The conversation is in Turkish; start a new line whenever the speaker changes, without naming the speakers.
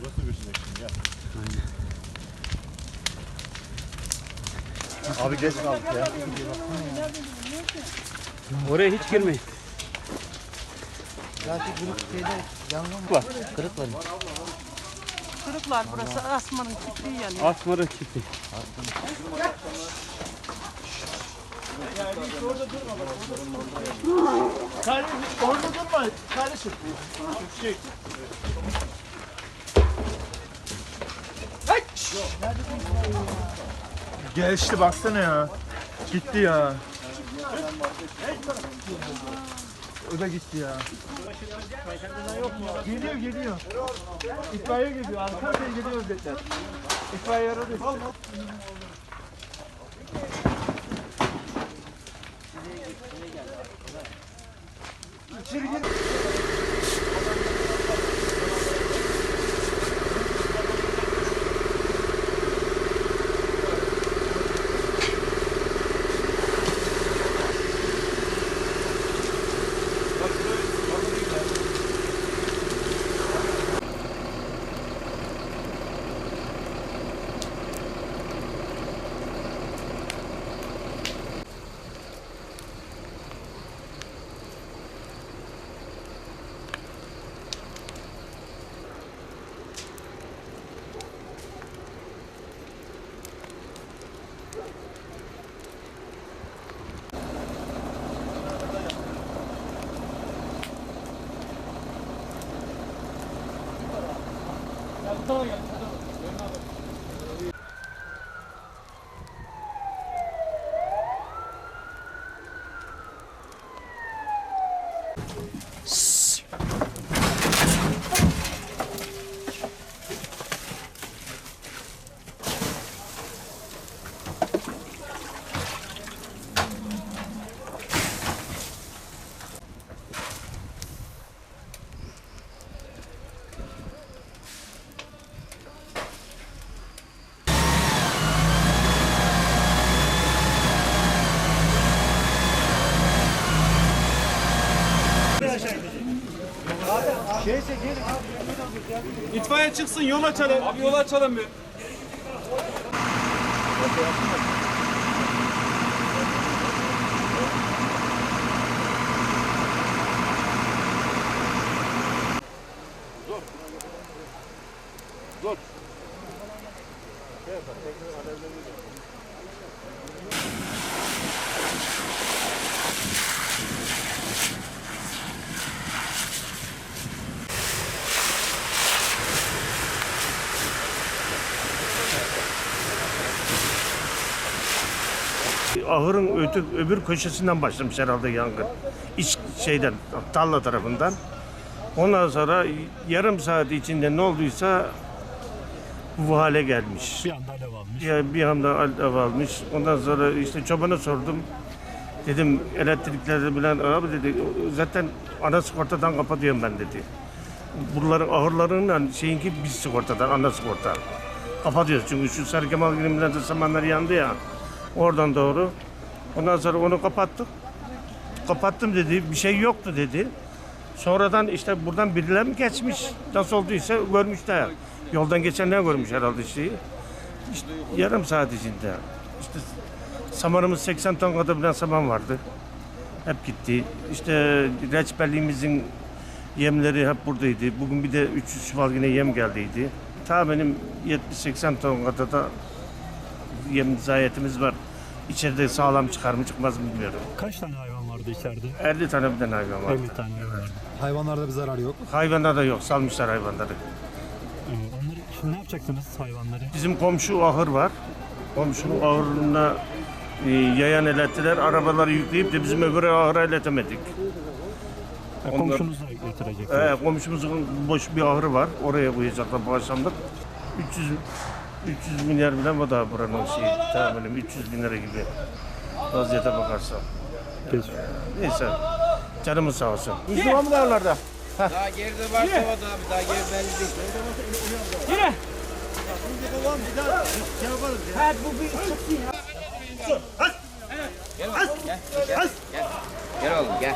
Burası göçecek şimdi ya.
Abi geç kaldık ya.
Oraya hiç girmeyin.
Belki kırık şeyde yangın
Var.
Kırık var.
Kırıklar burası asmanın çiftliği yani.
Asmar'ın çiftliği.
Kardeşim orada durma kardeşim. Şey.
Geçti baksana ya. Gitti ya. O da gitti ya. Geliyor geliyor. İtfaiye geliyor. Arka arkaya geliyor özetler. İtfaiye aradı. İçeri gir.
都有 İtfaiye çıksın yol açalım. Abi yol açalım bir.
Ahırın ötü, öbür köşesinden başlamış herhalde yangın. İç şeyden, tarla tarafından. Ondan sonra yarım saat içinde ne olduysa bu hale gelmiş.
Bir anda alev almış.
Ya bir anda alev almış. Ondan sonra işte çobana sordum. Dedim elektrikleri bilen abi dedi zaten ana sigortadan kapatıyorum ben dedi. Bunların ahırlarının şeyinki biz sigortadan ana sigorta. Kapatıyoruz çünkü şu Sarı Kemal Günümler'de samanlar yandı ya. Oradan doğru. Ondan sonra onu kapattık. Kapattım dedi. Bir şey yoktu dedi. Sonradan işte buradan birileri mi geçmiş? Nasıl olduysa görmüşler. Yoldan geçenler görmüş herhalde şeyi. İşte yarım saat içinde. İşte samanımız 80 ton kadar bilen saman vardı. Hep gitti. İşte reçberliğimizin yemleri hep buradaydı. Bugün bir de 300 çuval yine yem geldiydi. Tahminim 70-80 ton kadar da yem zayiatimiz var. İçeride sağlam çıkar mı çıkmaz mı bilmiyorum.
Kaç tane hayvan vardı içeride?
50 tane bir tane hayvan var.
50 tane vardı.
Hayvanlarda bir zarar yok.
Hayvanlar da yok. Salmışlar hayvanları.
Ee, Onları şimdi ne yapacaksınız hayvanları?
Bizim komşu ahır var. Komşunun ahırına e, yayan elettiler. Arabaları yükleyip de bizim öbür ahıra iletemedik.
Ha,
Onlar-
komşunuza götürecek.
Ee, komşumuzun boş bir ahırı var. Oraya koyacaklar bu akşamlık. 300 300 milyar bilen o da buranın şeyi. Tahminim 300 bin lira gibi. Vaziyete bakarsan.
Peki.
Neyse. Canımız sağ olsun.
Müslüman mı dağlarda?
Daha geride varsa o da abi daha geri belli değil. Gel oğlum gel. Gel. Gel oğlum gel.